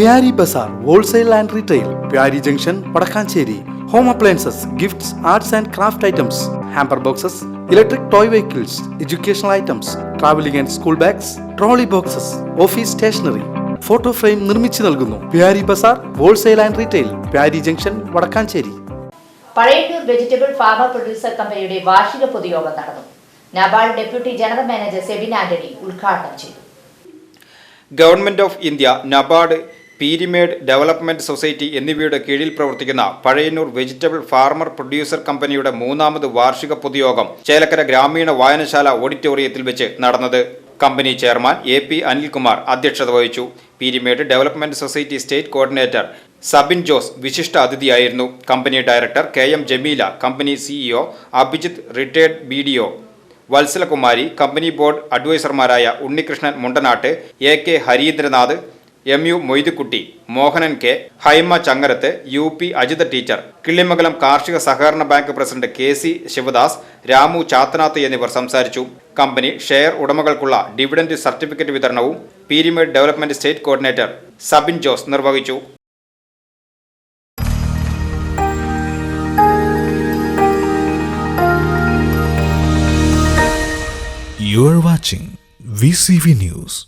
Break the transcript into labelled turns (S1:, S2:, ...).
S1: Pyari Bazaar wholesale and retail Pyari junction Vadakkanchery. Home appliances gifts arts and craft items hamper boxes electric toy vehicles educational items travelling and school bags trolley boxes office stationery photo frame നിർമ്മിച്ചു നൽകുന്നു. Pyari Bazaar wholesale and retail Pyari junction Vadakkanchery.
S2: Pazhayannur vegetable farmer producer കമ്പനിയുടെ വാർഷിക പൊതുയോഗം നടന്നു. NABARD deputy general manager Sebin Antony ഉദ്ഘാടനം ചെയ്തു.
S3: Government of India NABARD Peermade development society എന്നിവയുടെ കീഴിൽ പ്രവർത്തിക്കുന്ന പഴയന്നൂർ വെജിറ്റബിൾ ഫാർമർ പ്രൊഡ്യൂസർ കമ്പനിയുടെ മൂന്നാമത് വാർഷിക പൊതുയോഗം ചേലക്കര ഗ്രാമീണ വായനശാല ഓഡിറ്റോറിയത്തിൽ വെച്ച് നടന്നത്. Company chairman A P Anilkumar അധ്യക്ഷത വഹിച്ചു. Peermade development society state coordinator Sabin Jose വിശിഷ്ട അതിഥിയായിരുന്നു. Company director K M Jameela company CEO Abhijith retired B D O Vatsalakumari company board അഡ്വൈസർമാരായ Unnikrishnan Mundanatt A K Harindranath M U Moidukutty Mohanan K Haima Changarath U P Ajitha teacher Killimangalam കാർഷിക സഹകരണ bank president K C Sivadas Ramu Chathanath എന്നിവർ സംസാരിച്ചു company share ഉടമകൾക്കുള്ള dividend certificate വിതരണവും Peermade development state coordinator Sabin Jose നിർവഹിച്ചു
S4: You are watching VCV News.